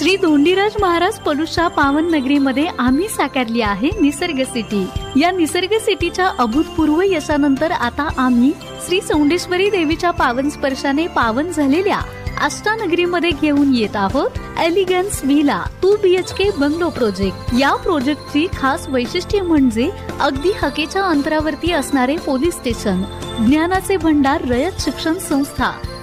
श्री धोंडीराज महाराज पलुषा पावन नगरीमध्ये आम्ही साकारली आहे निसर्ग सिटी. या निसर्ग सिटीच्या अभूतपूर्व यशानंतर आता आम्ही श्री सौंडेश्वरी देवीच्या पावन स्पर्शाने पावन झालेल्या अष्टानगरीमध्ये घेऊन येत आहोत elegance villa two B H K bungalow project या प्रोजेक्टची खास वैशिष्ट्य म्हणजे अगदी हकेच्या अंतरावरती असणारे पोलीस स्टेशन ज्ञानाचे भंडार रयत शिक्षण संस्था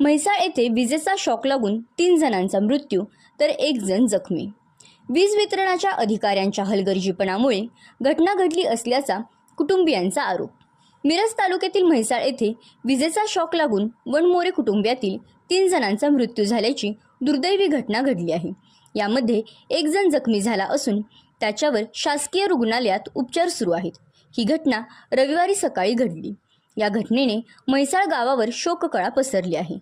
म्हैसाळ येथे विजेचा शॉक लागून तीन जणांचा मृत्यू तर एक जण जखमी. वीज वितरणाच्या अधिकाऱ्यांच्या हलगर्जीपणामुळे घटना घडली असल्याचा कुटुंबियांचा आरोप. मिरज तालुक्यातील म्हैसाळ येथे विजेचा शॉक लागून वनमोरे कुटुंबियातील तीन जणांचा मृत्यू झाल्याची दुर्दैवी घटना घडली आहे. यामध्ये एक जण जखमी झाला असून त्याच्यावर शासकीय रुग्णालयात उपचार सुरू आहेत. ही घटना रविवारी सकाळी घडली. या घटनेने म्हैसाळ गावावर शोककळा पसरली आहे.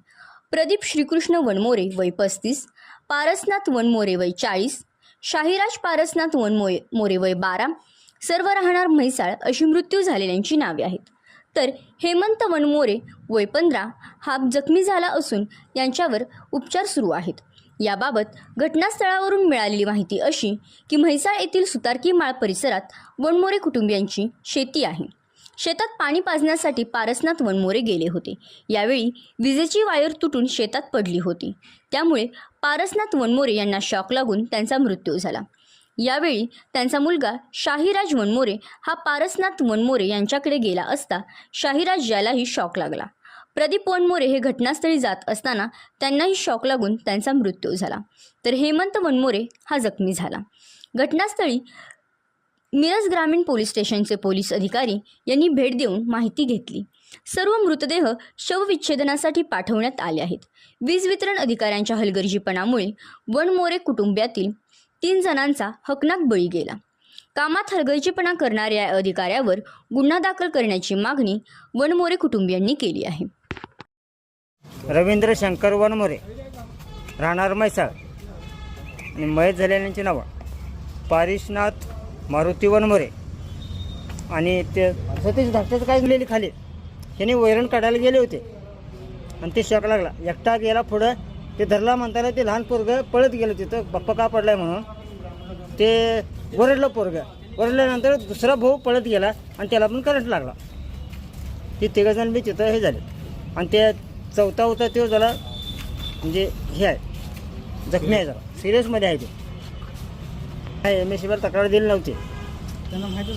प्रदीप श्रीकृष्ण वनमोरे वय पस्तीस पारसनाथ वनमोरे वय चाळीस शाहिराज पारसनाथ वनमोरे मोरे वय बारा सर्व राहणार म्हैसाळ अशी मृत्यू झालेल्यांची नावे आहेत. तर हेमंत वनमोरे वय पंधरा हा जखमी झाला असून यांच्यावर उपचार सुरू आहेत. याबाबत घटनास्थळावरून मिळालेली माहिती अशी की म्हैसाळ येथील सुतारकी माळ परिसरात वनमोरे कुटुंबियांची शेती आहे. शेतात पाणी पाजण्यासाठी पारसनाथ वनमोरे गेले होते. यावेळी विजेची वायर तुटून शेतात पडली होती. त्यामुळे पारसनाथ वनमोरे यांना शॉक लागून त्यांचा मृत्यू झाला. यावेळी त्यांचा मुलगा शाहिराज वनमोरे हा पारसनाथ वनमोरे यांच्याकडे गेला असता शाहिराज यालाही शॉक लागला. प्रदीप वनमोरे हे घटनास्थळी जात असताना त्यांनाही शॉक लागून त्यांचा मृत्यू झाला. तर हेमंत वनमोरे हा जखमी झाला. घटनास्थळी मिरज ग्रामीण पोलीस स्टेशनचे पोलीस अधिकारी यांनी भेट देऊन माहिती घेतली. सर्व मृतदेह शवविच्छेदनासाठी पाठवण्यात आले आहेत. वीज वितरण अधिकाऱ्यांच्या हलगर्जीपणामुळे वनमोरे कुटुंबातील तीन जणांचा हकनाक बळी गेला. कामात हलगर्जीपणा करणाऱ्या या अधिकाऱ्यावर गुन्हा दाखल करण्याची मागणी वनमोरे कुटुंबियांनी केली आहे. रवींद्र शंकर वनमोरे राहणार म्हैसाळ आणि मयत झालेल्यांची नावं. पारिशनाथ मारुती वनमोरे आणि ते सतीश धाकट्याचं काय गेलेली खाली? त्याने वैरण काढायला गेले होते. आणि ते शॉक लागला. एकटा गेला पुढं. ते धरला म्हणताना ते लहान पोरगं पळत गेलं तिथं. बाप्पा का पडलाय म्हणून. ते ओरडलं पोरगं. ओरडल्यानंतर दुसरा भाऊ पळत गेला आणि त्याला पण करंट लागला. ते तिघंजण बी तिथं हे झाले. आणि ते चौथा होता तो झाला म्हणजे हे आहे. जखमी आहे जरा. सिरियसमध्ये आहे ते. એમએસી પર તકરાર દિલ નહોતી